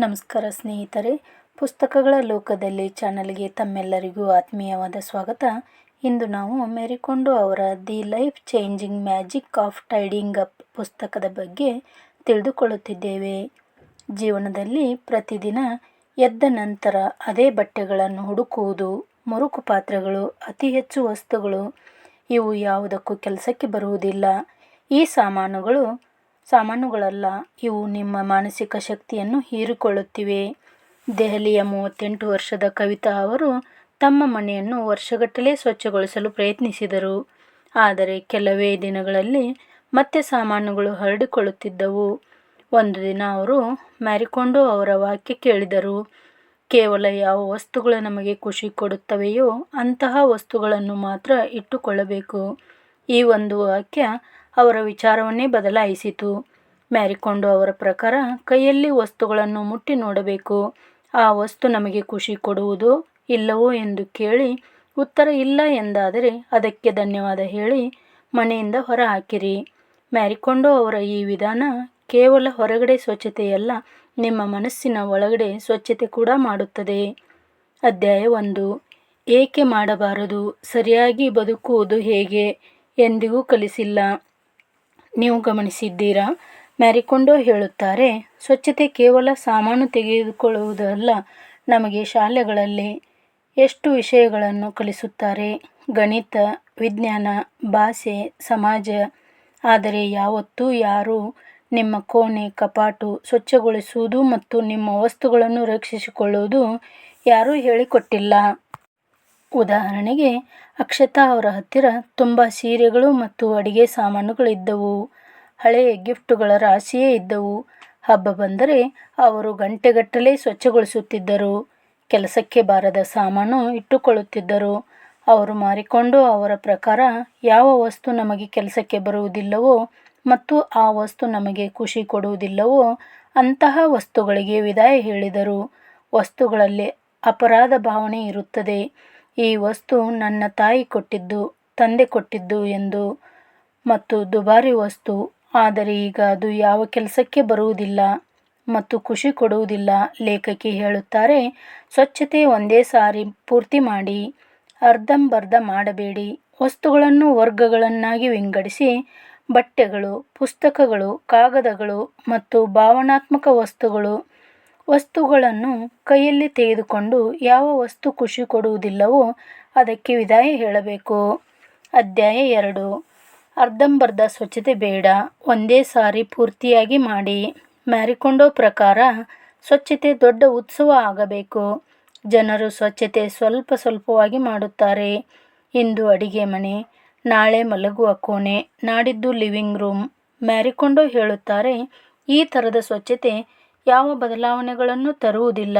ನಮಸ್ಕಾರ ಸ್ನೇಹಿತರೆ. ಪುಸ್ತಕಗಳ ಲೋಕದಲ್ಲಿ ಚಾನಲ್ಗೆ ತಮ್ಮೆಲ್ಲರಿಗೂ ಆತ್ಮೀಯವಾದ ಸ್ವಾಗತ. ಇಂದು ನಾವು ಮೇರಿಕೊಂಡು ಅವರ the life changing magic of tidying up ಪುಸ್ತಕದ ಬಗ್ಗೆ ತಿಳಿದುಕೊಳ್ಳುತ್ತಿದ್ದೇವೆ. ಜೀವನದಲ್ಲಿ ಪ್ರತಿದಿನ ಎದ್ದ ನಂತರ ಅದೇ ಬಟ್ಟೆಗಳನ್ನು ಹುಡುಕುವುದು, ಮುರುಕು ಪಾತ್ರೆಗಳು, ಅತಿ ಹೆಚ್ಚು ವಸ್ತುಗಳು, ಇವು ಯಾವುದಕ್ಕೂ ಕೆಲಸಕ್ಕೆ ಬರುವುದಿಲ್ಲ. ಈ ಸಾಮಾನುಗಳು ಸಾಮಾನುಗಳಲ್ಲ, ಇವು ನಿಮ್ಮ ಮಾನಸಿಕ ಶಕ್ತಿಯನ್ನು ಹೀರಿಕೊಳ್ಳುತ್ತಿವೆ. ದೆಹಲಿಯ ಮೂವತ್ತೆಂಟು ವರ್ಷದ ಕವಿತಾ ಅವರು ತಮ್ಮ ಮನೆಯನ್ನು ವರ್ಷಗಟ್ಟಲೆ ಸ್ವಚ್ಛಗೊಳಿಸಲು ಪ್ರಯತ್ನಿಸಿದರು. ಆದರೆ ಕೆಲವೇ ದಿನಗಳಲ್ಲಿ ಮತ್ತೆ ಸಾಮಾನುಗಳು ಹರಡಿಕೊಳ್ಳುತ್ತಿದ್ದವು. ಒಂದು ದಿನ ಅವರು ಮ್ಯಾರಿಕೊಂಡು ಅವರ ವಾಕ್ಯ ಕೇಳಿದರು. ಕೇವಲ ಯಾವ ವಸ್ತುಗಳು ನಮಗೆ ಖುಷಿ ಕೊಡುತ್ತವೆಯೋ ಅಂತಹ ವಸ್ತುಗಳನ್ನು ಮಾತ್ರ ಇಟ್ಟುಕೊಳ್ಳಬೇಕು. ಈ ಒಂದು ವಾಕ್ಯ ಅವರ ವಿಚಾರವನ್ನೇ ಬದಲಾಯಿಸಿತು. ಮ್ಯಾರಿಕೊಂಡು ಅವರ ಪ್ರಕಾರ ಕೈಯಲ್ಲಿ ವಸ್ತುಗಳನ್ನು ಮುಟ್ಟಿ ನೋಡಬೇಕು. ಆ ವಸ್ತು ನಮಗೆ ಖುಷಿ ಕೊಡುವುದೋ ಇಲ್ಲವೋ ಎಂದು ಕೇಳಿ ಉತ್ತರ ಇಲ್ಲ ಎಂದಾದರೆ ಅದಕ್ಕೆ ಧನ್ಯವಾದ ಹೇಳಿ ಮನೆಯಿಂದ ಹೊರ ಹಾಕಿರಿ ಮ್ಯಾರಿಕೊಂಡು ಅವರ ಈ ವಿಧಾನ ಕೇವಲ ಹೊರಗಡೆ ಸ್ವಚ್ಛತೆಯಲ್ಲ, ನಿಮ್ಮ ಮನಸ್ಸಿನ ಒಳಗಡೆ ಸ್ವಚ್ಛತೆ ಕೂಡ ಮಾಡುತ್ತದೆ. ಅಧ್ಯಾಯ ಒಂದು. ಏಕೆ ಮಾಡಬಾರದು? ಸರಿಯಾಗಿ ಬದುಕುವುದು ಹೇಗೆ? ಎಂದಿಗೂ ಕಲಿಸಿಲ್ಲ. ನೀವು ಗಮನಿಸಿದ್ದೀರಾ? ಮ್ಯಾರಿಕೊಂಡೋ ಹೇಳುತ್ತಾರೆ, ಸ್ವಚ್ಛತೆ ಕೇವಲ ಸಾಮಾನು ತೆಗೆದುಕೊಳ್ಳುವುದಲ್ಲ, ನಮಗೆ ಶಾಲೆಗಳಲ್ಲಿ ಎಷ್ಟು ವಿಷಯಗಳನ್ನು ಕಲಿಸುತ್ತಾರೆ? ಗಣಿತ, ವಿಜ್ಞಾನ, ಭಾಷೆ, ಸಮಾಜ. ಆದರೆ ಯಾವತ್ತೂ ಯಾರೂ ನಿಮ್ಮ ಕೋಣೆ, ಕಪಾಟು ಸ್ವಚ್ಛಗೊಳಿಸುವುದು ಮತ್ತು ನಿಮ್ಮ ವಸ್ತುಗಳನ್ನು ರಕ್ಷಿಸಿಕೊಳ್ಳುವುದು ಯಾರೂ ಹೇಳಿಕೊಟ್ಟಿಲ್ಲ. ಉದಾಹರಣೆಗೆ ಅಕ್ಷತಾ ಅವರ ಹತ್ತಿರ ತುಂಬ ಸೀರೆಗಳು ಮತ್ತು ಅಡಿಗೆ ಸಾಮಾನುಗಳಿದ್ದವು ಹಳೆಯ ಗಿಫ್ಟುಗಳ ರಾಶಿಯೇ ಇದ್ದವು. ಹಬ್ಬ ಬಂದರೆ ಅವರು ಗಂಟೆಗಟ್ಟಲೆ ಸ್ವಚ್ಛಗೊಳಿಸುತ್ತಿದ್ದರು. ಕೆಲಸಕ್ಕೆ ಬಾರದ ಸಾಮಾನು ಇಟ್ಟುಕೊಳ್ಳುತ್ತಿದ್ದರು. ಅವರು ಮಾರಿಕೊಂಡು ಅವರ ಪ್ರಕಾರ ಯಾವ ವಸ್ತು ನಮಗೆ ಕೆಲಸಕ್ಕೆ ಬರುವುದಿಲ್ಲವೋ ಮತ್ತು ಆ ವಸ್ತು ನಮಗೆ ಖುಷಿ ಕೊಡುವುದಿಲ್ಲವೋ ಅಂತಹ ವಸ್ತುಗಳಿಗೆ ವಿದಾಯ ಹೇಳಿದರು. ವಸ್ತುಗಳಲ್ಲಿ ಅಪರಾಧ ಭಾವನೆ ಇರುತ್ತದೆ. ಈ ವಸ್ತು ನನ್ನ ತಾಯಿ ಕೊಟ್ಟಿದ್ದು, ತಂದೆ ಕೊಟ್ಟಿದ್ದು ಎಂದು. ಮತ್ತು ದುಬಾರಿ ವಸ್ತು, ಆದರೆ ಈಗ ಅದು ಯಾವ ಕೆಲಸಕ್ಕೆ ಬರುವುದಿಲ್ಲ ಮತ್ತು ಖುಷಿ ಕೊಡುವುದಿಲ್ಲ, ಲೇಖಕಿ ಹೇಳುತ್ತಾರೆ. ಸ್ವಚ್ಛತೆ ಒಂದೇ ಸಾರಿ ಪೂರ್ತಿ ಮಾಡಿ, ಅರ್ಧಂಬರ್ಧ ಮಾಡಬೇಡಿ. ವಸ್ತುಗಳನ್ನು ವರ್ಗಗಳನ್ನಾಗಿ ವಿಂಗಡಿಸಿ, ಬಟ್ಟೆಗಳು, ಪುಸ್ತಕಗಳು, ಕಾಗದಗಳು ಮತ್ತು ಭಾವನಾತ್ಮಕ ವಸ್ತುಗಳು ವಸ್ತುಗಳನ್ನು ಕೈಯಲ್ಲಿ ತೆಗೆದುಕೊಂಡು ಯಾವ ವಸ್ತು ಖುಷಿ ಕೊಡುವುದಿಲ್ಲವೋ ಅದಕ್ಕೆ ವಿದಾಯ ಹೇಳಬೇಕು. ಅಧ್ಯಾಯ ಎರಡು. ಅರ್ಧಂಬರ್ಧ ಸ್ವಚ್ಛತೆ ಬೇಡ. ಒಂದೇ ಸಾರಿ ಪೂರ್ತಿಯಾಗಿ ಮಾಡಿ. ಮ್ಯಾರಿಕೊಂಡೋ ಪ್ರಕಾರ ಸ್ವಚ್ಛತೆ ದೊಡ್ಡ ಉತ್ಸವ ಆಗಬೇಕು. ಜನರು ಸ್ವಚ್ಛತೆ ಸ್ವಲ್ಪ ಸ್ವಲ್ಪವಾಗಿ ಮಾಡುತ್ತಾರೆ. ಇಂದು ಅಡಿಗೆ ಮನೆ, ನಾಳೆ ಮಲಗುವ ಕೋಣೆ, ನಾಡಿದ್ದು ಲಿವಿಂಗ್ ರೂಮ್. ಮ್ಯಾರಿಕೊಂಡೋ ಹೇಳುತ್ತಾರೆ, ಈ ಥರದ ಸ್ವಚ್ಛತೆ ಯಾವ ಬದಲಾವಣೆಗಳನ್ನು ತರುವುದಿಲ್ಲ.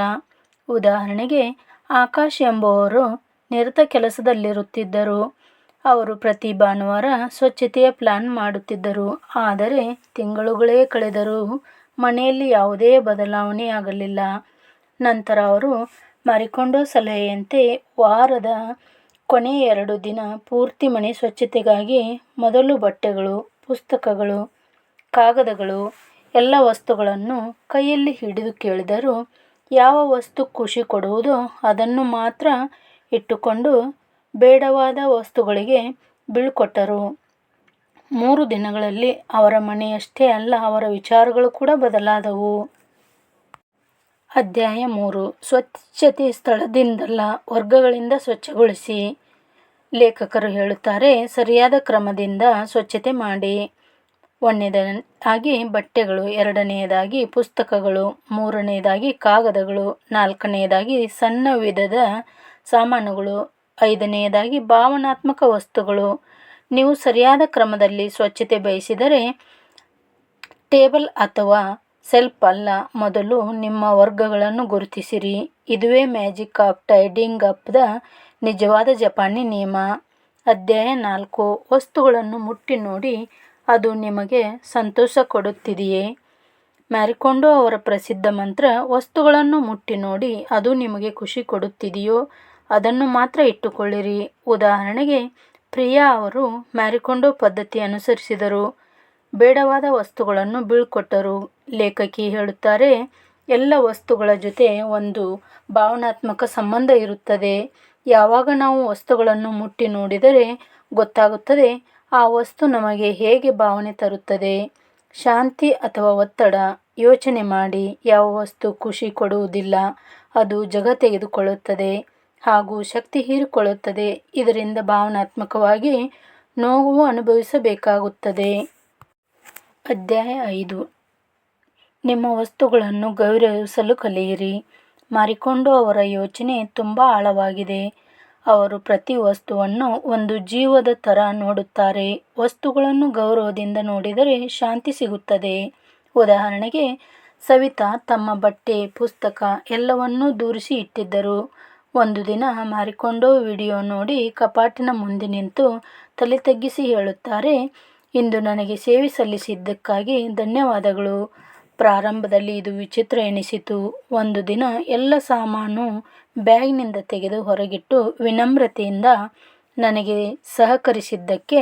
ಉದಾಹರಣೆಗೆ, ಆಕಾಶ್ ಎಂಬುವರು ನಿರತ ಕೆಲಸದಲ್ಲಿರುತ್ತಿದ್ದರು. ಅವರು ಪ್ರತಿ ಭಾನುವಾರ ಸ್ವಚ್ಛತೆಯ ಪ್ಲಾನ್ ಮಾಡುತ್ತಿದ್ದರು. ಆದರೆ, ತಿಂಗಳುಗಳೇ ಕಳೆದರೂ ಮನೆಯಲ್ಲಿ ಯಾವುದೇ ಬದಲಾವಣೆಯಾಗಲಿಲ್ಲ. ನಂತರ ಅವರು ಮಾರಿಕೊಂಡೋ ಸಲಹೆಯಂತೆ ವಾರದ ಕೊನೆಯ ಎರಡು ದಿನ ಪೂರ್ತಿ ಮನೆ ಸ್ವಚ್ಛತೆಗಾಗಿ ಮೊದಲು ಬಟ್ಟೆಗಳು, ಪುಸ್ತಕಗಳು, ಕಾಗದಗಳು ಎಲ್ಲ ವಸ್ತುಗಳನ್ನು ಕೈಯಲ್ಲಿ ಹಿಡಿದು ಕೇಳಿದರು ಯಾವ ವಸ್ತು ಖುಷಿ ಕೊಡುವುದೋ ಅದನ್ನು ಮಾತ್ರ ಇಟ್ಟುಕೊಂಡು ಬೇಡವಾದ ವಸ್ತುಗಳಿಗೆ ಬೀಳ್ಕೊಟ್ಟರು ಮೂರು ದಿನಗಳಲ್ಲಿ ಅವರ ಮನೆಯಷ್ಟೇ ಅಲ್ಲ, ಅವರ ವಿಚಾರಗಳು ಕೂಡ ಬದಲಾದವು. ಅಧ್ಯಾಯ ಮೂರು, ಸ್ವಚ್ಛತೆ ಸ್ಥಳದಿಂದಲ್ಲ, ವರ್ಗಗಳಿಂದ ಸ್ವಚ್ಛಗೊಳಿಸಿ. ಲೇಖಕರು ಹೇಳುತ್ತಾರೆ, ಸರಿಯಾದ ಕ್ರಮದಿಂದ ಸ್ವಚ್ಛತೆ ಮಾಡಿ. ಒಂದನೇದಾಗಿ ಬಟ್ಟೆಗಳು ಎರಡನೆಯದಾಗಿ ಪುಸ್ತಕಗಳು ಮೂರನೆಯದಾಗಿ ಕಾಗದಗಳು ನಾಲ್ಕನೆಯದಾಗಿ ಸಣ್ಣ ವಿಧದ ಸಾಮಾನುಗಳು ಐದನೆಯದಾಗಿ ಭಾವನಾತ್ಮಕ ವಸ್ತುಗಳು. ನೀವು ಸರಿಯಾದ ಕ್ರಮದಲ್ಲಿ ಸ್ವಚ್ಛತೆ ಬಯಸಿದರೆ ಟೇಬಲ್ ಅಥವಾ ಸೆಲ್ಫ್ ಅಲ್ಲ ಮೊದಲು ನಿಮ್ಮ ವರ್ಗಗಳನ್ನು ಗುರುತಿಸಿರಿ. ಇದುವೇ ಮ್ಯಾಜಿಕ್ ಆಫ್ ಟೈಡಿಂಗ್ ಅಪ್ದ ನಿಜವಾದ ಜಪಾನಿ ನಿಯಮ. ಅಧ್ಯಾಯ ನಾಲ್ಕು. ವಸ್ತುಗಳನ್ನು ಮುಟ್ಟಿ ನೋಡಿ ಅದು ನಿಮಗೆ ಸಂತೋಷ ಕೊಡುತ್ತಿದೆಯೇ? ಮ್ಯಾರಿಕೊಂಡೋ ಅವರ ಪ್ರಸಿದ್ಧ ಮಂತ್ರ, ವಸ್ತುಗಳನ್ನು ಮುಟ್ಟಿ ನೋಡಿ ಅದು ನಿಮಗೆ ಖುಷಿ ಕೊಡುತ್ತಿದೆಯೋ, ಅದನ್ನು ಮಾತ್ರ ಇಟ್ಟುಕೊಳ್ಳಿರಿ. ಉದಾಹರಣೆಗೆ, ಪ್ರಿಯಾ ಅವರು ಮ್ಯಾರಿಕೊಂಡೋ ಪದ್ಧತಿ ಅನುಸರಿಸಿದರು. ಬೇಡವಾದ ವಸ್ತುಗಳನ್ನು ಬೀಳ್ಕೊಟ್ಟರು. ಲೇಖಕಿ ಹೇಳುತ್ತಾರೆ, ಎಲ್ಲ ವಸ್ತುಗಳ ಜೊತೆ ಒಂದು ಭಾವನಾತ್ಮಕ ಸಂಬಂಧ ಇರುತ್ತದೆ. ಯಾವಾಗ ನಾವು ವಸ್ತುಗಳನ್ನು ಮುಟ್ಟಿ ನೋಡಿದರೆ ಗೊತ್ತಾಗುತ್ತದೆ ಆ ವಸ್ತು ನಮಗೆ ಹೇಗೆ ಭಾವನೆ ತರುತ್ತದೆ? ಶಾಂತಿ ಅಥವಾ ಒತ್ತಡ? ಯೋಚನೆ ಮಾಡಿ, ಯಾವ ವಸ್ತು ಖುಷಿ ಕೊಡುವುದಿಲ್ಲ, ಅದು ಜಗ ತೆಗೆದುಕೊಳ್ಳುತ್ತದೆ ಹಾಗೂ ಶಕ್ತಿ ಹೀರಿಕೊಳ್ಳುತ್ತದೆ, ಇದರಿಂದ ಭಾವನಾತ್ಮಕವಾಗಿ ನೋವು ಅನುಭವಿಸಬೇಕಾಗುತ್ತದೆ. ಅಧ್ಯಾಯ ಐದು. ನಿಮ್ಮ ವಸ್ತುಗಳನ್ನು ಗೌರವಿಸಲು ಕಲಿಯಿರಿ. ಮಾರಿಕೊಂಡು ಅವರ ಯೋಚನೆ ತುಂಬ ಆಳವಾಗಿದೆ. ಅವರು ಪ್ರತಿ ವಸ್ತುವನ್ನು ಒಂದು ಜೀವದ ಥರ ನೋಡುತ್ತಾರೆ. ವಸ್ತುಗಳನ್ನು ಗೌರವದಿಂದ ನೋಡಿದರೆ ಶಾಂತಿ ಸಿಗುತ್ತದೆ. ಉದಾಹರಣೆಗೆ, ಸವಿತಾ ತಮ್ಮ ಬಟ್ಟೆ, ಪುಸ್ತಕ ಎಲ್ಲವನ್ನೂ ದೂರಿಸಿ ಇಟ್ಟಿದ್ದರು. ಒಂದು ದಿನ ಮಾರಿಕೊಂಡೋ ವಿಡಿಯೋ ನೋಡಿ ಕಪಾಟಿನ ಮುಂದೆ ನಿಂತು ತಲೆ ತಗ್ಗಿಸಿ ಹೇಳುತ್ತಾರೆ, ಇಂದು ನನಗೆ ಸೇವೆ ಸಲ್ಲಿಸಿದ್ದಕ್ಕಾಗಿ ಧನ್ಯವಾದಗಳು. ಪ್ರಾರಂಭದಲ್ಲಿ ಇದು ವಿಚಿತ್ರ ಎನಿಸಿತು. ಒಂದು ದಿನ ಎಲ್ಲ ಸಾಮಾನು ಬ್ಯಾಗ್ನಿಂದ ತೆಗೆದು ಹೊರಗಿಟ್ಟು ವಿನಮ್ರತೆಯಿಂದ ನನಗೆ ಸಹಕರಿಸಿದ್ದಕ್ಕೆ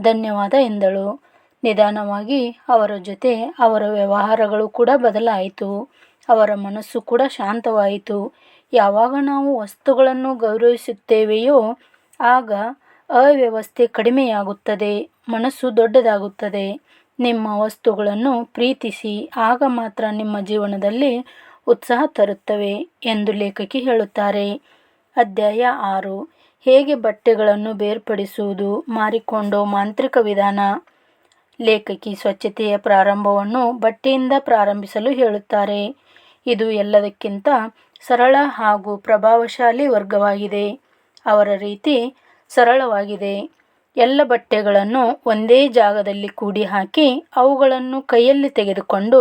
ಧನ್ಯವಾದ ಎಂದಳು. ನಿಧಾನವಾಗಿ ಅವರ ಜೊತೆ ಅವರ ವ್ಯವಹಾರಗಳು ಕೂಡ ಬದಲಾಯಿತು. ಅವರ ಮನಸ್ಸು ಕೂಡ ಶಾಂತವಾಯಿತು. ಯಾವಾಗ ನಾವು ವಸ್ತುಗಳನ್ನು ಗೌರವಿಸುತ್ತೇವೆಯೋ ಆಗ ಅವ್ಯವಸ್ಥೆ ಕಡಿಮೆಯಾಗುತ್ತದೆ. ಮನಸ್ಸು ದೊಡ್ಡದಾಗುತ್ತದೆ. ನಿಮ್ಮ ವಸ್ತುಗಳನ್ನು ಪ್ರೀತಿಸಿ, ಆಗ ಮಾತ್ರ ನಿಮ್ಮ ಜೀವನದಲ್ಲಿ ಉತ್ಸಾಹ ತರುತ್ತವೆ ಎಂದು ಲೇಖಕಿ ಹೇಳುತ್ತಾರೆ. ಅಧ್ಯಾಯ ಆರು. ಹೇಗೆ ಬಟ್ಟೆಗಳನ್ನು ಬೇರ್ಪಡಿಸುವುದು ಮಾರಿಕೊಂಡೋ ಮಾಂತ್ರಿಕ ವಿಧಾನ. ಲೇಖಕಿ ಸ್ವಚ್ಛತೆಯ ಪ್ರಾರಂಭವನ್ನು ಬಟ್ಟೆಯಿಂದ ಪ್ರಾರಂಭಿಸಲು ಹೇಳುತ್ತಾರೆ. ಇದು ಎಲ್ಲದಕ್ಕಿಂತ ಸರಳ ಹಾಗೂ ಪ್ರಭಾವಶಾಲಿ ವರ್ಗವಾಗಿದೆ. ಅವರ ರೀತಿ ಸರಳವಾಗಿದೆ. ಎಲ್ಲ ಬಟ್ಟೆಗಳನ್ನು ಒಂದೇ ಜಾಗದಲ್ಲಿ ಕೂಡಿ ಹಾಕಿ ಅವುಗಳನ್ನು ಕೈಯಲ್ಲಿ ತೆಗೆದುಕೊಂಡು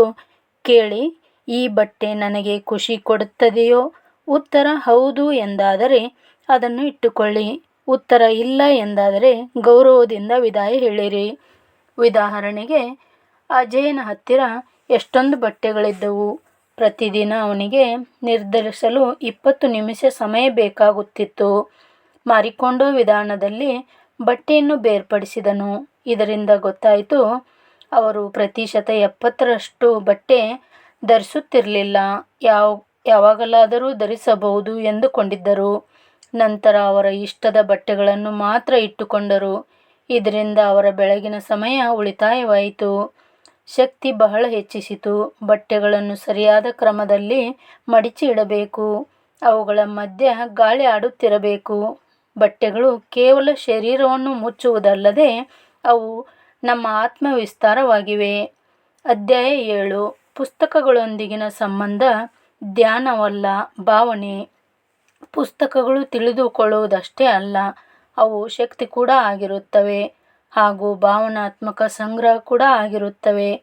ಕೇಳಿ, ಈ ಬಟ್ಟೆ ನನಗೆ ಖುಷಿ ಕೊಡುತ್ತದೆಯೋ? ಉತ್ತರ, ಹೌದು ಎಂದಾದರೆ ಅದನ್ನು ಇಟ್ಟುಕೊಳ್ಳಿ. ಉತ್ತರ, ಇಲ್ಲ ಎಂದಾದರೆ ಗೌರವದಿಂದ ವಿದಾಯ ಹೇಳಿರಿ. ಉದಾಹರಣೆಗೆ ಅಜಯನ ಹತ್ತಿರ ಎಷ್ಟೊಂದು ಬಟ್ಟೆಗಳಿದ್ದವು. ಪ್ರತಿದಿನ ಅವನಿಗೆ ನಿರ್ಧರಿಸಲು ಇಪ್ಪತ್ತು ನಿಮಿಷ ಸಮಯ ಬೇಕಾಗುತ್ತಿತ್ತು. ಮಾರಿಕೊಂಡೋ ವಿಧಾನದಲ್ಲಿ ಬಟ್ಟೆಯನ್ನು ಬೇರ್ಪಡಿಸಿದನು. ಇದರಿಂದ ಗೊತ್ತಾಯಿತು, ಅವರು ಪ್ರತಿಶತ ಎಪ್ಪತ್ತರಷ್ಟು ಬಟ್ಟೆ ಧರಿಸುತ್ತಿರಲಿಲ್ಲ. ಯಾವ, ಯಾವಾಗಲಾದರೂ ಧರಿಸಬಹುದು ಎಂದುಕೊಂಡಿದ್ದರು. ನಂತರ ಅವರ ಇಷ್ಟದ ಬಟ್ಟೆಗಳನ್ನು ಮಾತ್ರ ಇಟ್ಟುಕೊಂಡರು. ಇದರಿಂದ ಅವರ ಬೆಳಗಿನ ಸಮಯ ಉಳಿತಾಯವಾಯಿತು. ಶಕ್ತಿ ಬಹಳ ಹೆಚ್ಚಿಸಿತು. ಬಟ್ಟೆಗಳನ್ನು ಸರಿಯಾದ ಕ್ರಮದಲ್ಲಿ ಮಡಿಚಿ ಇಡಬೇಕು ಅವುಗಳ ಮಧ್ಯ ಗಾಳಿ ಆಡುತ್ತಿರಬೇಕು. ಬಟ್ಟೆಗಳು ಕೇವಲ ಶರೀರವನ್ನು ಮುಚ್ಚುವುದಲ್ಲದೆ ಅವು ನಮ್ಮ ಆತ್ಮವಿಸ್ತಾರವಾಗಿವೆ. ಅಧ್ಯಾಯ ಏಳು. ಪುಸ್ತಕಗಳೊಂದಿಗಿನ ಸಂಬಂಧ ಧ್ಯಾನವಲ್ಲ, ಭಾವನೆ. ಪುಸ್ತಕಗಳು ತಿಳಿದುಕೊಳ್ಳುವುದಷ್ಟೇ ಅಲ್ಲ, ಅವು ಶಕ್ತಿ ಕೂಡ ಆಗಿರುತ್ತವೆ ಹಾಗೂ ಭಾವನಾತ್ಮಕ ಸಂಗ್ರಹ ಕೂಡ ಆಗಿರುತ್ತವೆ.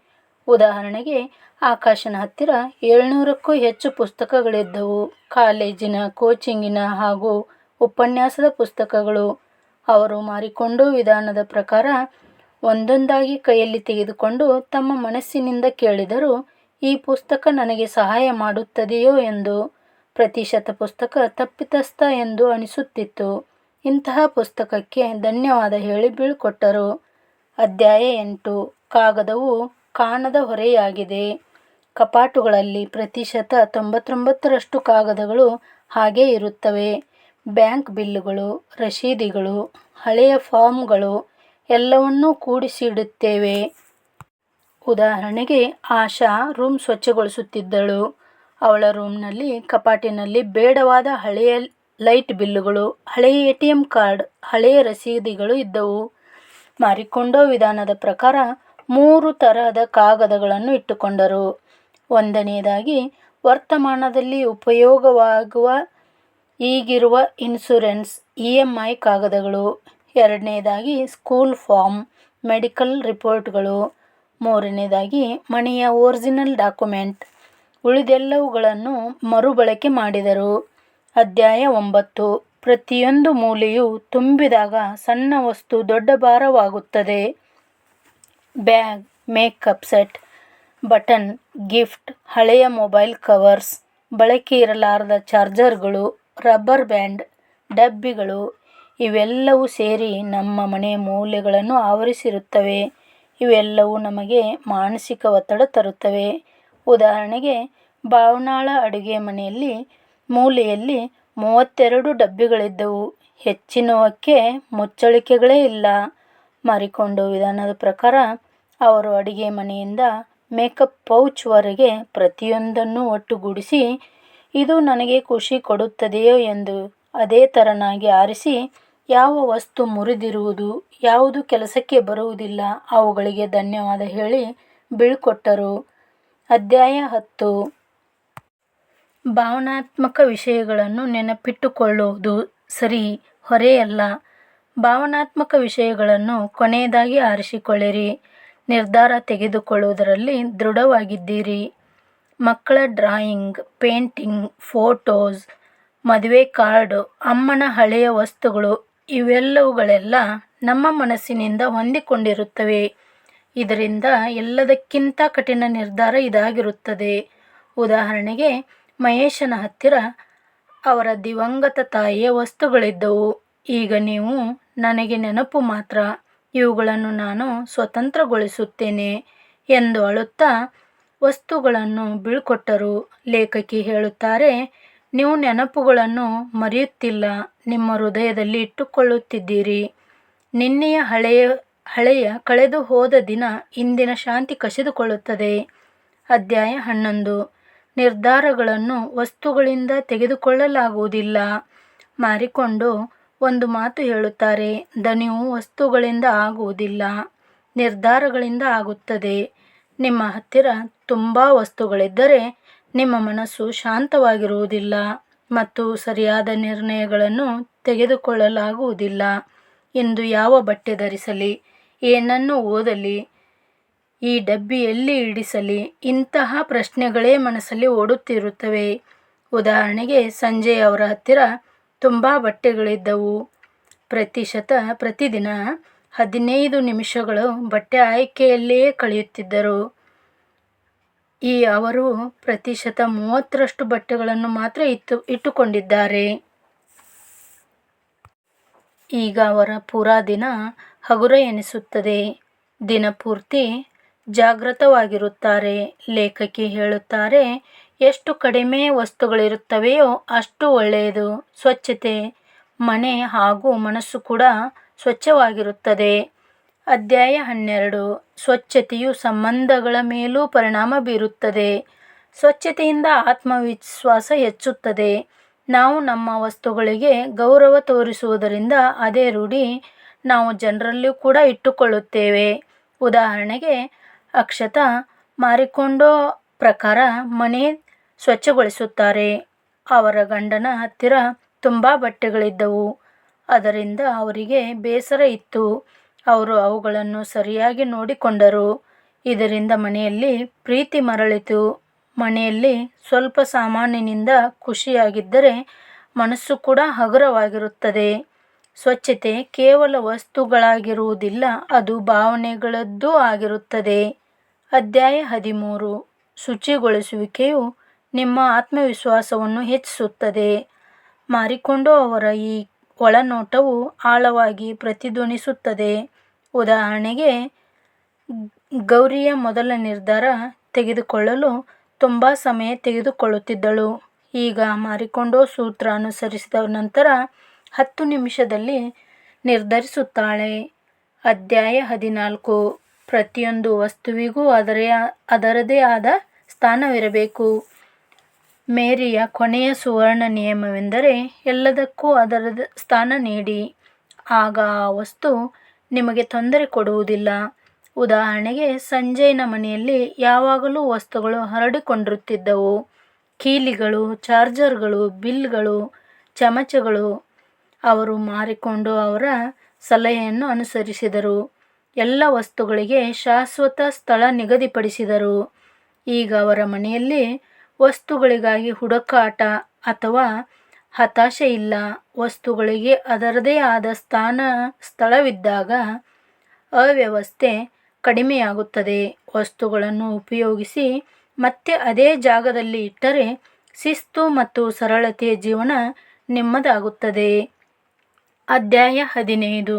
ಉದಾಹರಣೆಗೆ, ಆಕಾಶನ ಹತ್ತಿರ ಏಳ್ನೂರಕ್ಕೂ ಹೆಚ್ಚು ಪುಸ್ತಕಗಳಿದ್ದವು. ಕಾಲೇಜಿನ ಕೋಚಿಂಗಿನ ಹಾಗೂ ಉಪನ್ಯಾಸದ ಪುಸ್ತಕಗಳು. ಅವರು ಮಾರಿಕೊಂಡು ವಿಧಾನದ ಪ್ರಕಾರ ಒಂದೊಂದಾಗಿ ಕೈಯಲ್ಲಿ ತೆಗೆದುಕೊಂಡು ತಮ್ಮ ಮನಸ್ಸಿನಿಂದ ಕೇಳಿದರು, ಈ ಪುಸ್ತಕ ನನಗೆ ಸಹಾಯ ಮಾಡುತ್ತದೆಯೋ ಎಂದು. ಪ್ರತಿಶತ ಪುಸ್ತಕ ತಪ್ಪಿತಸ್ಥ ಎಂದು ಅನಿಸುತ್ತಿತ್ತು. ಇಂತಹ ಪುಸ್ತಕಕ್ಕೆ ಧನ್ಯವಾದ ಹೇಳಿ ಬೀಳ್ಕೊಟ್ಟರು. ಅಧ್ಯಾಯ ಎಂಟು. ಕಾಗದವು ಕಾಣದ ಹೊರೆಯಾಗಿದೆ. ಕಪಾಟುಗಳಲ್ಲಿ ಪ್ರತಿಶತ ತೊಂಬತ್ತೊಂಬತ್ತರಷ್ಟು ಕಾಗದಗಳು ಹಾಗೇ ಇರುತ್ತವೆ. ಬ್ಯಾಂಕ್ ಬಿಲ್ಲುಗಳು, ರಶೀದಿಗಳು, ಹಳೆಯ ಫಾರ್ಮ್ಗಳು ಎಲ್ಲವನ್ನೂ ಕೂಡಿಸಿಡುತ್ತೇವೆ. ಉದಾಹರಣೆಗೆ, ಆಶಾ ರೂಮ್ ಸ್ವಚ್ಛಗೊಳಿಸುತ್ತಿದ್ದಳು. ಅವಳ ರೂಮ್ನಲ್ಲಿ, ಕಪಾಟಿನಲ್ಲಿ ಬೇಡವಾದ ಹಳೆಯ ಲೈಟ್ ಬಿಲ್ಲುಗಳು, ಹಳೆಯ ಎ ಟಿ ಎಂ ಕಾರ್ಡ್, ಹಳೆಯ ರಸೀದಿಗಳು ಇದ್ದವು. ಮಾರಿಕೊಂಡೋ ವಿಧಾನದ ಪ್ರಕಾರ ಮೂರು ತರಹದ ಕಾಗದಗಳನ್ನು ಇಟ್ಟುಕೊಂಡರು. ಒಂದನೆಯದಾಗಿ, ವರ್ತಮಾನದಲ್ಲಿ ಉಪಯೋಗವಾಗುವ ಈಗಿರುವ ಇನ್ಶೂರೆನ್ಸ್ ಇ ಎಂ ಐ ಕಾಗದಗಳು, ಎರಡನೇದಾಗಿ ಸ್ಕೂಲ್ ಫಾರ್ಮ್, ಮೆಡಿಕಲ್ ರಿಪೋರ್ಟ್ಗಳು, ಮೂರನೇದಾಗಿ ಮನೆಯ ಒರಿಜಿನಲ್ ಡಾಕ್ಯುಮೆಂಟ್. ಉಳಿದೆಲ್ಲವುಗಳನ್ನು ಮರುಬಳಕೆ ಮಾಡಿದರು. ಅಧ್ಯಾಯ ಒಂಬತ್ತು, ಪ್ರತಿಯೊಂದು ಮೂಲೆಯು ತುಂಬಿದಾಗ ಸಣ್ಣ ವಸ್ತು ದೊಡ್ಡ ಭಾರವಾಗುತ್ತದೆ. Bag, makeup set, button, gift, ಹಳೆಯ ಮೊಬೈಲ್ ಕವರ್ಸ್, ಬಳಕೆ ಇರಲಾರದ ಚಾರ್ಜರ್ಗಳು ರಬ್ಬರ್ ಬ್ಯಾಂಡ್, ಡಬ್ಬಿಗಳು ಇವೆಲ್ಲವೂ ಸೇರಿ ನಮ್ಮ ಮನೆ ಮೂಲೆಗಳನ್ನು ಆವರಿಸಿರುತ್ತವೆ. ಇವೆಲ್ಲವೂ ನಮಗೆ ಮಾನಸಿಕ ಒತ್ತಡ ತರುತ್ತವೆ. ಉದಾಹರಣೆಗೆ, ಬಾವನಾಳ ಅಡುಗೆ ಮನೆಯಲ್ಲಿ ಮೂಲೆಯಲ್ಲಿ ಮೂವತ್ತೆರಡು ಡಬ್ಬಿಗಳಿದ್ದವು. ಹೆಚ್ಚಿನವಕ್ಕೆ ಮುಚ್ಚಳಿಕೆಗಳೇ ಇಲ್ಲ. ಮಾರಿಕೊಂಡು ವಿಧಾನದ ಪ್ರಕಾರ, ಅವರು ಅಡುಗೆ ಮನೆಯಿಂದ ಮೇಕಪ್ ಪೌಚ್ವರೆಗೆ ಪ್ರತಿಯೊಂದನ್ನು ಒಟ್ಟುಗೂಡಿಸಿ ಇದು ನನಗೆ ಖುಷಿ ಕೊಡುತ್ತದೆಯೋ ಎಂದು ಅದೇ ಥರನಾಗಿ ಆರಿಸಿ, ಯಾವ ವಸ್ತು ಮುರಿದಿರುವುದು, ಯಾವುದು ಕೆಲಸಕ್ಕೆ ಬರುವುದಿಲ್ಲ, ಅವುಗಳಿಗೆ ಧನ್ಯವಾದ ಹೇಳಿ ಬೀಳ್ಕೊಟ್ಟರು. ಅಧ್ಯಾಯ ಹತ್ತು. ಭಾವನಾತ್ಮಕ ವಿಷಯಗಳನ್ನು ನೆನಪಿಟ್ಟುಕೊಳ್ಳುವುದು ಸರಿ, ಹೊರೆಯಲ್ಲ. ಭಾವನಾತ್ಮಕ ವಿಷಯಗಳನ್ನು ಕೊನೆಯದಾಗಿ ಆರಿಸಿಕೊಳ್ಳಿರಿ. ನಿರ್ಧಾರ ತೆಗೆದುಕೊಳ್ಳುವುದರಲ್ಲಿ ದೃಢವಾಗಿದ್ದೀರಿ. ಮಕ್ಕಳ ಡ್ರಾಯಿಂಗ್, ಪೇಂಟಿಂಗ್, ಫೋಟೋಸ್, ಮದುವೆ ಕಾರ್ಡು, ಅಮ್ಮನ ಹಳೆಯ ವಸ್ತುಗಳು ಇವೆಲ್ಲವುಗಳೆಲ್ಲ ನಮ್ಮ ಮನಸ್ಸಿನಿಂದ ಹೊಂದಿಕೊಂಡಿರುತ್ತವೆ. ಇದರಿಂದ ಎಲ್ಲದಕ್ಕಿಂತ ಕಠಿಣ ನಿರ್ಧಾರ ಇದಾಗಿರುತ್ತದೆ. ಉದಾಹರಣೆಗೆ, ಮಹೇಶನ ಹತ್ತಿರ ಅವರ ದಿವಂಗತ ತಾಯಿಯ ವಸ್ತುಗಳಿದ್ದವು. ಈಗ ನೀವು ನನಗೆ ನೆನಪು ಮಾತ್ರ. ಇವುಗಳನ್ನು ನಾನು ಸ್ವತಂತ್ರಗೊಳಿಸುತ್ತೇನೆ ಎಂದು ಅಳುತ್ತಾ ವಸ್ತುಗಳನ್ನು ಬೀಳ್ಕೊಟ್ಟರು. ಲೇಖಕಿ ಹೇಳುತ್ತಾರೆ, ನೀವು ನೆನಪುಗಳನ್ನು ಮರೆಯುತ್ತಿಲ್ಲ. ನಿಮ್ಮ ಹೃದಯದಲ್ಲಿ ಇಟ್ಟುಕೊಳ್ಳುತ್ತಿದ್ದೀರಿ. ನಿನ್ನೆಯ ಹಳೆಯ ಹಳೆಯ ಕಳೆದು ಹೋದ ದಿನ ಇಂದಿನ ಶಾಂತಿ ಕಸಿದುಕೊಳ್ಳುತ್ತದೆ. ಅಧ್ಯಾಯ ಹನ್ನೊಂದು. ನಿರ್ಧಾರಗಳನ್ನು ವಸ್ತುಗಳಿಂದ ತೆಗೆದುಕೊಳ್ಳಲಾಗುವುದಿಲ್ಲ. ಮಾರಿಕೊಂಡು ಒಂದು ಮಾತು ಹೇಳುತ್ತಾರೆ, ದಣಿವು ವಸ್ತುಗಳಿಂದ ಆಗುವುದಿಲ್ಲ. ನಿರ್ಧಾರಗಳಿಂದ ಆಗುತ್ತದೆ. ನಿಮ್ಮ ಹತ್ತಿರ ತುಂಬ ವಸ್ತುಗಳಿದ್ದರೆ ನಿಮ್ಮ ಮನಸ್ಸು ಶಾಂತವಾಗಿರುವುದಿಲ್ಲ ಮತ್ತು ಸರಿಯಾದ ನಿರ್ಣಯಗಳನ್ನು ತೆಗೆದುಕೊಳ್ಳಲಾಗುವುದಿಲ್ಲ. ಎಂದು ಯಾವ ಬಟ್ಟೆ ಧರಿಸಲಿ, ಏನನ್ನು ಓದಲಿ, ಈ ಡಬ್ಬಿ ಎಲ್ಲಿ ಇಡಿಸಲಿ, ಇಂತಹ ಪ್ರಶ್ನೆಗಳೇ ಮನಸ್ಸಲ್ಲಿ ಓಡುತ್ತಿರುತ್ತವೆ. ಉದಾಹರಣೆಗೆ, ಸಂಜಯ್ ಅವರ ಹತ್ತಿರ ತುಂಬ ಬಟ್ಟೆಗಳಿದ್ದವು. ಪ್ರತಿಶತ ಪ್ರತಿದಿನ ಹದಿನೈದು ನಿಮಿಷಗಳು ಬಟ್ಟೆ ಆಯ್ಕೆಯಲ್ಲಿಯೇ ಕಳೆಯುತ್ತಿದ್ದರು. ಈ ಅವರು ಪ್ರತಿಶತ ಮೂವತ್ತರಷ್ಟು ಬಟ್ಟೆಗಳನ್ನು ಮಾತ್ರ ಇತ್ತು, ಇಟ್ಟುಕೊಂಡಿದ್ದಾರೆ. ಈಗ ಅವರ ಪೂರಾ ದಿನ ಹಗುರ ಎನಿಸುತ್ತದೆ. ದಿನಪೂರ್ತಿ ಜಾಗೃತವಾಗಿರುತ್ತಾರೆ. ಲೇಖಕಿ ಹೇಳುತ್ತಾರೆ, ಎಷ್ಟು ಕಡಿಮೆ ವಸ್ತುಗಳಿರುತ್ತವೆಯೋ ಅಷ್ಟು ಒಳ್ಳೆಯದು. ಸ್ವಚ್ಛತೆ, ಮನೆ ಹಾಗೂ ಮನಸ್ಸು ಕೂಡ ಸ್ವಚ್ಛವಾಗಿರುತ್ತದೆ. ಅಧ್ಯಾಯ ಹನ್ನೆರಡು. ಸ್ವಚ್ಛತೆಯು ಸಂಬಂಧಗಳ ಮೇಲೂ ಪರಿಣಾಮ ಬೀರುತ್ತದೆ. ಸ್ವಚ್ಛತೆಯಿಂದ ಆತ್ಮವಿಶ್ವಾಸ ಹೆಚ್ಚುತ್ತದೆ. ನಾವು ನಮ್ಮ ವಸ್ತುಗಳಿಗೆ ಗೌರವ ತೋರಿಸುವುದರಿಂದ ಅದೇ ರೂಢಿ ನಾವು ಜನರಲ್ಲಿಯೂ ಕೂಡ ಇಟ್ಟುಕೊಳ್ಳುತ್ತೇವೆ. ಉದಾಹರಣೆಗೆ, ಅಕ್ಷತಾ ಮಾರಿಕೊಂಡೋ ಪ್ರಕಾರ ಮನೆ ಸ್ವಚ್ಛಗೊಳಿಸುತ್ತಾರೆ. ಅವರ ಗಂಡನ ಹತ್ತಿರ ತುಂಬ ಬಟ್ಟೆಗಳಿದ್ದವು. ಅದರಿಂದ ಅವರಿಗೆ ಬೇಸರ ಇತ್ತು. ಅವರು ಅವುಗಳನ್ನು ಸರಿಯಾಗಿ ನೋಡಿಕೊಂಡರು. ಇದರಿಂದ ಮನೆಯಲ್ಲಿ ಪ್ರೀತಿ ಮರಳಿತು. ಮನೆಯಲ್ಲಿ ಸ್ವಲ್ಪ ಸಾಮಾನಿನಿಂದ ಖುಷಿಯಾಗಿದ್ದರೆ ಮನಸ್ಸು ಕೂಡ ಹಗುರವಾಗಿರುತ್ತದೆ. ಸ್ವಚ್ಛತೆ ಕೇವಲ ವಸ್ತುಗಳಾಗಿರುವುದಿಲ್ಲ, ಅದು ಭಾವನೆಗಳದ್ದೂ ಆಗಿರುತ್ತದೆ. ಅಧ್ಯಾಯ ಹದಿಮೂರು. ಶುಚಿಗೊಳಿಸುವಿಕೆಯು ನಿಮ್ಮ ಆತ್ಮವಿಶ್ವಾಸವನ್ನು ಹೆಚ್ಚಿಸುತ್ತದೆ. ಮಾರಿಕೊಂಡೋ ಅವರ ಈ ಒಳನೋಟವು ಆಳವಾಗಿ ಪ್ರತಿಧ್ವನಿಸುತ್ತದೆ. ಉದಾಹರಣೆಗೆ, ಗೌರಿಯ ಮೊದಲ ನಿರ್ಧಾರ ತೆಗೆದುಕೊಳ್ಳಲು ತುಂಬ ಸಮಯ ತೆಗೆದುಕೊಳ್ಳುತ್ತಿದ್ದಳು. ಈಗ ಮಾರಿಕೊಂಡೋ ಸೂತ್ರ ಅನುಸರಿಸಿದ ನಂತರ ಹತ್ತು ನಿಮಿಷದಲ್ಲಿ ನಿರ್ಧರಿಸುತ್ತಾಳೆ. ಅಧ್ಯಾಯ ಹದಿನಾಲ್ಕು. ಪ್ರತಿಯೊಂದು ವಸ್ತುವಿಗೂ ಅದರ ಅದರದೇ ಆದ ಸ್ಥಾನವಿರಬೇಕು. ಮೇರಿಯ ಕೊನೆಯ ಸುವರ್ಣ ನಿಯಮವೆಂದರೆ ಎಲ್ಲದಕ್ಕೂ ಅದರ ಸ್ಥಾನ ನೀಡಿ. ಆಗ ಆ ವಸ್ತು ನಿಮಗೆ ತೊಂದರೆ ಕೊಡುವುದಿಲ್ಲ. ಉದಾಹರಣೆಗೆ, ಸಂಜಯ್ನ ಮನೆಯಲ್ಲಿ ಯಾವಾಗಲೂ ವಸ್ತುಗಳು ಹರಡಿಕೊಂಡಿರುತ್ತಿದ್ದವು. ಕೀಲಿಗಳು, ಚಾರ್ಜರ್ಗಳು, ಬಿಲ್ಗಳು, ಚಮಚಗಳು. ಅವರು ಮಾರಿಕೊಂಡು ಅವರ ಸಲಹೆಯನ್ನು ಅನುಸರಿಸಿದರು. ಎಲ್ಲ ವಸ್ತುಗಳಿಗೆ ಶಾಶ್ವತ ಸ್ಥಳ ನಿಗದಿಪಡಿಸಿದರು. ಈಗ ಅವರ ಮನೆಯಲ್ಲಿ ವಸ್ತುಗಳಿಗಾಗಿ ಹುಡುಕಾಟ ಅಥವಾ ಹತಾಶೆ ಇಲ್ಲ. ವಸ್ತುಗಳಿಗೆ ಅದರದೇ ಆದ ಸ್ಥಾನ ಸ್ಥಳವಿದ್ದಾಗ ಅವ್ಯವಸ್ಥೆ ಕಡಿಮೆಯಾಗುತ್ತದೆ. ವಸ್ತುಗಳನ್ನು ಉಪಯೋಗಿಸಿ ಮತ್ತೆ ಅದೇ ಜಾಗದಲ್ಲಿ ಇಟ್ಟರೆ ಶಿಸ್ತು ಮತ್ತು ಸರಳತೆಯ ಜೀವನ ನಿಮ್ಮದಾಗುತ್ತದೆ. ಅಧ್ಯಾಯ ಹದಿನೈದು.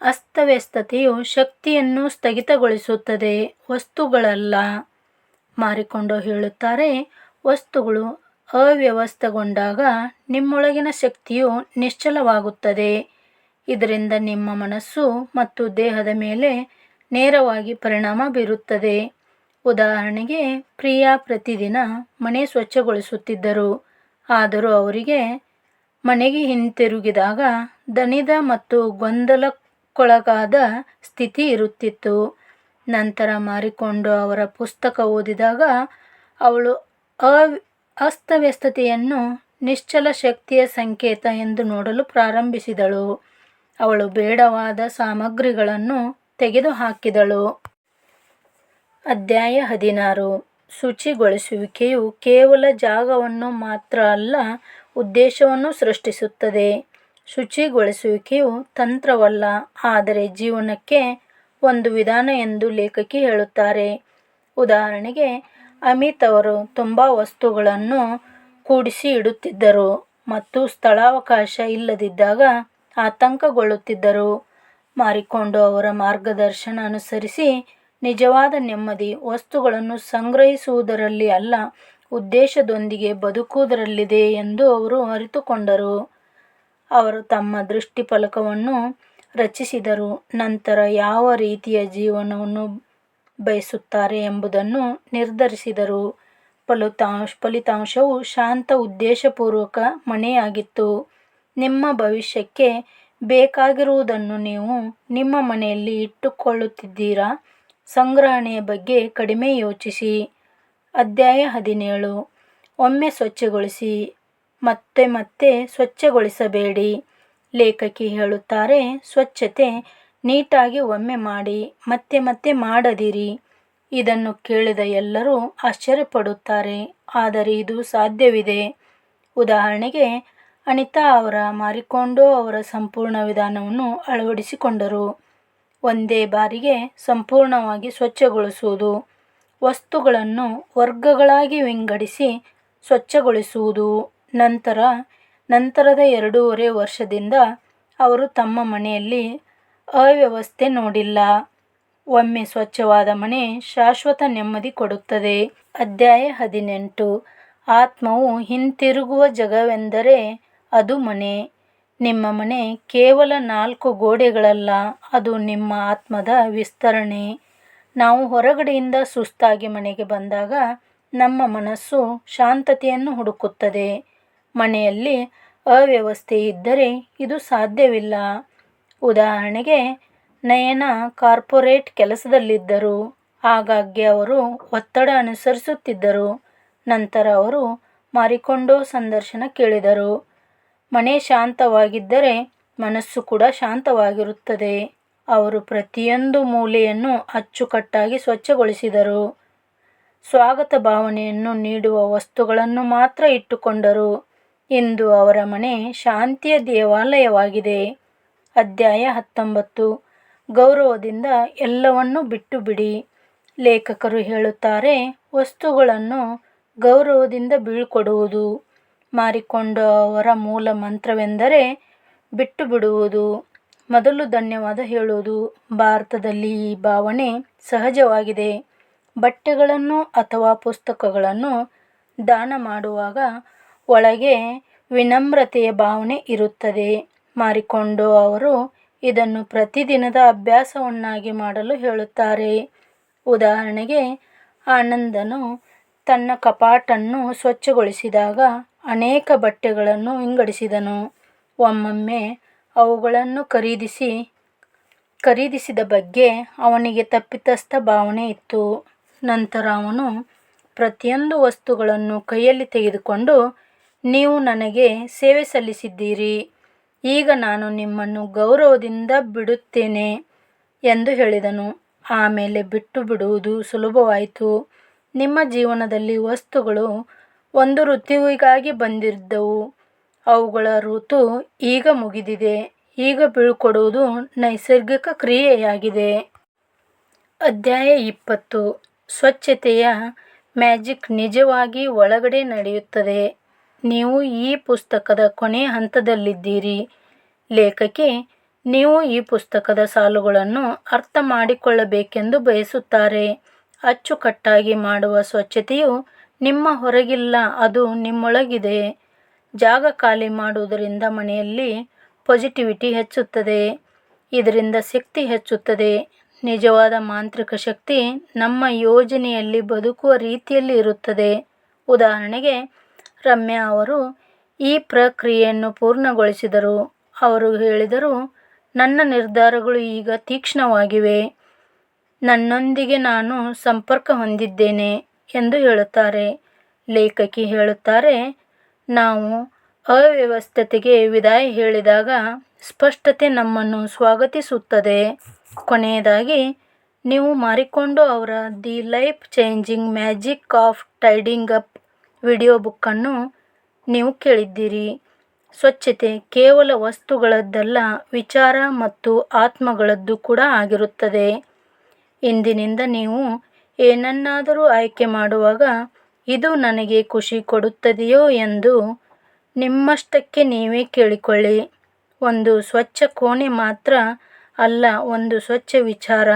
ಅಸ್ತವ್ಯಸ್ತತೆಯು ಶಕ್ತಿಯನ್ನು ಸ್ಥಗಿತಗೊಳಿಸುತ್ತದೆ. ವಸ್ತುಗಳಲ್ಲ. ಮಾರಿಕೊಂಡು ಹೇಳುತ್ತಾರೆ, ವಸ್ತುಗಳು ಅವ್ಯವಸ್ಥೆಗೊಂಡಾಗ ನಿಮ್ಮೊಳಗಿನ ಶಕ್ತಿಯು ನಿಶ್ಚಲವಾಗುತ್ತದೆ. ಇದರಿಂದ ನಿಮ್ಮ ಮನಸ್ಸು ಮತ್ತು ದೇಹದ ಮೇಲೆ ನೇರವಾಗಿ ಪರಿಣಾಮ ಬೀರುತ್ತದೆ. ಉದಾಹರಣೆಗೆ, ಪ್ರಿಯಾ ಪ್ರತಿದಿನ ಮನೆ ಸ್ವಚ್ಛಗೊಳಿಸುತ್ತಿದ್ದರು. ಆದರೂ ಅವರಿಗೆ ಮನೆಗೆ ಹಿಂತಿರುಗಿದಾಗ ದಣಿದ ಮತ್ತು ಗೊಂದಲಕ್ಕೊಳಗಾದ ಸ್ಥಿತಿ ಇರುತ್ತಿತ್ತು. ನಂತರ ಮಾರಿಕೊಂಡು ಅವರ ಪುಸ್ತಕ ಓದಿದಾಗ ಅವಳು ಅವ್, ಅಸ್ತವ್ಯಸ್ತತೆಯನ್ನು ನಿಶ್ಚಲ ಶಕ್ತಿಯ ಸಂಕೇತ ಎಂದು ನೋಡಲು ಪ್ರಾರಂಭಿಸಿದಳು. ಅವಳು ಬೇಡವಾದ ಸಾಮಗ್ರಿಗಳನ್ನು ತೆಗೆದುಹಾಕಿದಳು. ಅಧ್ಯಾಯ ಹದಿನಾರು. ಶುಚಿಗೊಳಿಸುವಿಕೆಯು ಕೇವಲ ಜಾಗವನ್ನು ಮಾತ್ರ ಅಲ್ಲ, ಉದ್ದೇಶವನ್ನು ಸೃಷ್ಟಿಸುತ್ತದೆ. ಶುಚಿಗೊಳಿಸುವಿಕೆಯು ತಂತ್ರವಲ್ಲ, ಆದರೆ ಜೀವನಕ್ಕೆ ಒಂದು ವಿಧಾನ ಎಂದು ಲೇಖಕಿ ಹೇಳುತ್ತಾರೆ. ಉದಾಹರಣೆಗೆ, ಅಮಿತ್ ಅವರು ತುಂಬ ವಸ್ತುಗಳನ್ನು ಕೂಡಿಸಿ ಇಡುತ್ತಿದ್ದರು ಮತ್ತು ಸ್ಥಳಾವಕಾಶ ಇಲ್ಲದಿದ್ದಾಗ ಆತಂಕಗೊಳ್ಳುತ್ತಿದ್ದರು. ಮಾರಿಕೊಂಡು ಅವರ ಮಾರ್ಗದರ್ಶನ ಅನುಸರಿಸಿ ನಿಜವಾದ ನೆಮ್ಮದಿ, ವಸ್ತುಗಳನ್ನು ಸಂಗ್ರಹಿಸುವುದರಲ್ಲಿ ಅಲ್ಲ, ಉದ್ದೇಶದೊಂದಿಗೆ ಬದುಕುವುದರಲ್ಲಿದೆ ಎಂದು ಅವರು ಅರಿತುಕೊಂಡರು. ಅವರು ತಮ್ಮ ದೃಷ್ಟಿಫಲಕವನ್ನು ರಚಿಸಿದರು. ನಂತರ ಯಾವ ರೀತಿಯ ಜೀವನವನ್ನು ಬಯಸುತ್ತಾರೆ ಎಂಬುದನ್ನು ನಿರ್ಧರಿಸಿದರು. ಫಲಿತಾಂಶ, ಫಲಿತಾಂಶವು ಶಾಂತ, ಉದ್ದೇಶಪೂರ್ವಕ ಮನೆಯಾಗಿತ್ತು. ನಿಮ್ಮ ಭವಿಷ್ಯಕ್ಕೆ ಬೇಕಾಗಿರುವುದನ್ನು ನೀವು ನಿಮ್ಮ ಮನೆಯಲ್ಲಿ ಇಟ್ಟುಕೊಳ್ಳುತ್ತಿದ್ದೀರಾ? ಸಂಗ್ರಹಣೆಯ ಬಗ್ಗೆ ಕಡಿಮೆ ಯೋಚಿಸಿ. ಅಧ್ಯಾಯ ಹದಿನೇಳು. ಒಮ್ಮೆ ಸ್ವಚ್ಛಗೊಳಿಸಿ, ಮತ್ತೆ ಮತ್ತೆ ಸ್ವಚ್ಛಗೊಳಿಸಬೇಡಿ. ಲೇಖಕಿ ಹೇಳುತ್ತಾರೆ, ಸ್ವಚ್ಛತೆ ನೀಟಾಗಿ ಒಮ್ಮೆ ಮಾಡಿ, ಮತ್ತೆ ಮತ್ತೆ ಮಾಡದಿರಿ. ಇದನ್ನು ಕೇಳಿದ ಎಲ್ಲರೂ ಆಶ್ಚರ್ಯಪಡುತ್ತಾರೆ, ಆದರೆ ಇದು ಸಾಧ್ಯವಿದೆ. ಉದಾಹರಣೆಗೆ, ಅನಿತಾ ಅವರ ಮಾರಿಕೊಂಡು ಅವರ ಸಂಪೂರ್ಣ ವಿಧಾನವನ್ನು ಅಳವಡಿಸಿಕೊಂಡರು. ಒಂದೇ ಬಾರಿಗೆ ಸಂಪೂರ್ಣವಾಗಿ ಸ್ವಚ್ಛಗೊಳಿಸುವುದು. ವಸ್ತುಗಳನ್ನು ವರ್ಗಗಳಾಗಿ ವಿಂಗಡಿಸಿ ಸ್ವಚ್ಛಗೊಳಿಸುವುದು. ನಂತರ ನಂತರದ ಎರಡೂವರೆ ವರ್ಷದಿಂದ ಅವರು ತಮ್ಮ ಮನೆಯಲ್ಲಿ ಅವ್ಯವಸ್ಥೆ ನೋಡಿಲ್ಲ. ಒಮ್ಮೆ ಸ್ವಚ್ಛವಾದ ಮನೆ ಶಾಶ್ವತ ನೆಮ್ಮದಿ ಕೊಡುತ್ತದೆ. ಅಧ್ಯಾಯ ಹದಿನೆಂಟು. ಆತ್ಮವು ಹಿಂತಿರುಗುವ ಜಗವೆಂದರೆ ಅದು ಮನೆ. ನಿಮ್ಮ ಮನೆ ಕೇವಲ ನಾಲ್ಕು ಗೋಡೆಗಳಲ್ಲ, ಅದು ನಿಮ್ಮ ಆತ್ಮದ ವಿಸ್ತರಣೆ. ನಾವು ಹೊರಗಡೆಯಿಂದ ಸುಸ್ತಾಗಿ ಮನೆಗೆ ಬಂದಾಗ ನಮ್ಮ ಮನಸ್ಸು ಶಾಂತತೆಯನ್ನು ಹುಡುಕುತ್ತದೆ. ಮನೆಯಲ್ಲಿ ಅವ್ಯವಸ್ಥೆ ಇದ್ದರೆ ಇದು ಸಾಧ್ಯವಿಲ್ಲ. ಉದಾಹರಣೆಗೆ, ನಯನ ಕಾರ್ಪೊರೇಟ್ ಕೆಲಸದಲ್ಲಿದ್ದರು. ಆಗಾಗ್ಗೆ ಅವರು ಒತ್ತಡ ಅನುಸರಿಸುತ್ತಿದ್ದರು. ನಂತರ ಅವರು ಮಾರಿಕೊಂಡೋ ಸಂದರ್ಶನ ಕೇಳಿದರು. ಮನೆ ಶಾಂತವಾಗಿದ್ದರೆ ಮನಸ್ಸು ಕೂಡ ಶಾಂತವಾಗಿರುತ್ತದೆ. ಅವರು ಪ್ರತಿಯೊಂದು ಮೂಲೆಯನ್ನು ಅಚ್ಚುಕಟ್ಟಾಗಿ ಸ್ವಚ್ಛಗೊಳಿಸಿದರು. ಸ್ವಾಗತ ಭಾವನೆಯನ್ನು ನೀಡುವ ವಸ್ತುಗಳನ್ನು ಮಾತ್ರ ಇಟ್ಟುಕೊಂಡರು. ಇಂದು ಅವರ ಮನೆ ಶಾಂತಿಯ ದೇವಾಲಯವಾಗಿದೆ. ಅಧ್ಯಾಯ ಹತ್ತೊಂಬತ್ತು. ಗೌರವದಿಂದ ಎಲ್ಲವನ್ನೂ ಬಿಟ್ಟು ಬಿಡಿ ಲೇಖಕರು ಹೇಳುತ್ತಾರೆ, ವಸ್ತುಗಳನ್ನು ಗೌರವದಿಂದ ಬೀಳ್ಕೊಡುವುದು, ಮಾರಿಕೊಂಡು ಅವರ ಮೂಲ ಮಂತ್ರವೆಂದರೆ ಬಿಟ್ಟು ಬಿಡುವುದು ಮೊದಲು ಧನ್ಯವಾದ ಹೇಳುವುದು. ಭಾರತದಲ್ಲಿ ಈ ಭಾವನೆ ಸಹಜವಾಗಿದೆ. ಬಟ್ಟೆಗಳನ್ನು ಅಥವಾ ಪುಸ್ತಕಗಳನ್ನು ದಾನ ಮಾಡುವಾಗ ಒಳಗೆ ವಿನಮ್ರತೆಯ ಭಾವನೆ ಇರುತ್ತದೆ. ಮಾರಿಕೊಂಡು ಅವರು ಇದನ್ನು ಪ್ರತಿದಿನದ ಅಭ್ಯಾಸವನ್ನಾಗಿ ಮಾಡಲು ಹೇಳುತ್ತಾರೆ. ಉದಾಹರಣೆಗೆ, ಆನಂದನು ತನ್ನ ಕಪಾಟನ್ನು ಸ್ವಚ್ಛಗೊಳಿಸಿದಾಗ ಅನೇಕ ಬಟ್ಟೆಗಳನ್ನು ವಿಂಗಡಿಸಿದನು. ಒಮ್ಮೊಮ್ಮೆ ಅವುಗಳನ್ನು ಖರೀದಿಸಿ, ಖರೀದಿಸಿದ ಬಗ್ಗೆ ಅವನಿಗೆ ತಪ್ಪಿತಸ್ಥ ಭಾವನೆ ಇತ್ತು. ನಂತರ ಅವನು ಪ್ರತಿಯೊಂದು ವಸ್ತುಗಳನ್ನು ಕೈಯಲ್ಲಿ ತೆಗೆದುಕೊಂಡು ನೀವು ನನಗೆ ಸೇವೆ ಸಲ್ಲಿಸಿದ್ದೀರಿ. ಈಗ ನಾನು ನಿಮ್ಮನ್ನು ಗೌರವದಿಂದ ಬಿಡುತ್ತೇನೆ ಎಂದು ಹೇಳಿದನು. ಆಮೇಲೆ ಬಿಟ್ಟು ಬಿಡುವುದು ಸುಲಭವಾಯಿತು. ನಿಮ್ಮ ಜೀವನದಲ್ಲಿ ವಸ್ತುಗಳು ಒಂದು ಋತುವಿಗಾಗಿ ಬಂದಿದ್ದವು. ಅವುಗಳ ಋತು ಈಗ ಮುಗಿದಿದೆ. ಈಗ ಬೀಳ್ಕೊಡುವುದು ನೈಸರ್ಗಿಕ ಕ್ರಿಯೆಯಾಗಿದೆ. ಅಧ್ಯಾಯ ಇಪ್ಪತ್ತು. ಸ್ವಚ್ಛತೆಯ ಮ್ಯಾಜಿಕ್ ನಿಜವಾಗಿ ಒಳಗಡೆ ನಡೆಯುತ್ತದೆ. ನೀವು ಈ ಪುಸ್ತಕದ ಕೊನೆಯ ಹಂತದಲ್ಲಿದ್ದೀರಿ. ಲೇಖಕಿ, ನೀವು ಈ ಪುಸ್ತಕದ ಸಾಲುಗಳನ್ನು ಅರ್ಥ ಮಾಡಿಕೊಳ್ಳಬೇಕೆಂದು ಬಯಸುತ್ತಾರೆ. ಅಚ್ಚುಕಟ್ಟಾಗಿ ಮಾಡುವ ಸ್ವಚ್ಛತೆಯು ನಿಮ್ಮ ಹೊರಗಿಲ್ಲ, ಅದು ನಿಮ್ಮೊಳಗಿದೆ. ಜಾಗ ಖಾಲಿ ಮಾಡುವುದರಿಂದ ಮನೆಯಲ್ಲಿ ಪಾಸಿಟಿವಿಟಿ ಹೆಚ್ಚುತ್ತದೆ. ಇದರಿಂದ ಶಕ್ತಿ ಹೆಚ್ಚುತ್ತದೆ. ನಿಜವಾದ ಮಾಂತ್ರಿಕ ಶಕ್ತಿ ನಮ್ಮ ಯೋಜನೆಯಲ್ಲಿ ಬದುಕುವ ರೀತಿಯಲ್ಲಿ ಇರುತ್ತದೆ. ಉದಾಹರಣೆಗೆ ರಮ್ಯಾ ಅವರು ಈ ಪ್ರಕ್ರಿಯೆಯನ್ನು ಪೂರ್ಣಗೊಳಿಸಿದರು. ಅವರು ಹೇಳಿದರು, ನನ್ನ ನಿರ್ಧಾರಗಳು ಈಗ ತೀಕ್ಷ್ಣವಾಗಿವೆ. ನನ್ನೊಂದಿಗೆ ನಾನು ಸಂಪರ್ಕ ಹೊಂದಿದ್ದೇನೆ ಎಂದು ಹೇಳುತ್ತಾರೆ. ಲೇಖಕಿ ಹೇಳುತ್ತಾರೆ, ನಾವು ಅವ್ಯವಸ್ಥತೆಗೆ ವಿದಾಯ ಹೇಳಿದಾಗ ಸ್ಪಷ್ಟತೆ ನಮ್ಮನ್ನು ಸ್ವಾಗತಿಸುತ್ತದೆ. ಕೊನೆಯದಾಗಿ, ನೀವು ಮಾರಿಕೊಂಡು ಅವರ the life changing magic of tidying up video ಬುಕ್ಕನ್ನು ನೀವು ಕೇಳಿದ್ದೀರಿ. ಸ್ವಚ್ಛತೆ ಕೇವಲ ವಸ್ತುಗಳದ್ದಲ್ಲ, ವಿಚಾರ ಮತ್ತು ಆತ್ಮಗಳದ್ದು ಕೂಡ ಆಗಿರುತ್ತದೆ. ಇಂದಿನಿಂದ ನೀವು ಏನನ್ನಾದರೂ ಆಯ್ಕೆ ಮಾಡುವಾಗ ಇದು ನನಗೆ ಖುಷಿ ಕೊಡುತ್ತದೆಯೋ ಎಂದು ನಿಮ್ಮಷ್ಟಕ್ಕೆ ನೀವೇ ಕೇಳಿಕೊಳ್ಳಿ. ಒಂದು ಸ್ವಚ್ಛ ಕೋಣೆ ಮಾತ್ರ ಅಲ್ಲ, ಒಂದು ಸ್ವಚ್ಛ ವಿಚಾರ,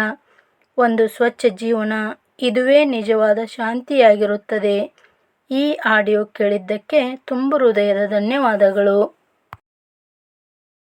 ಒಂದು ಸ್ವಚ್ಛ ಜೀವನ, ಇದುವೇ ನಿಜವಾದ ಶಾಂತಿಯಾಗಿರುತ್ತದೆ. ಈ ಆಡಿಯೋ ಕೇಳಿದ್ದಕ್ಕೆ ತುಂಬು ಹೃದಯದ ಧನ್ಯವಾದಗಳು.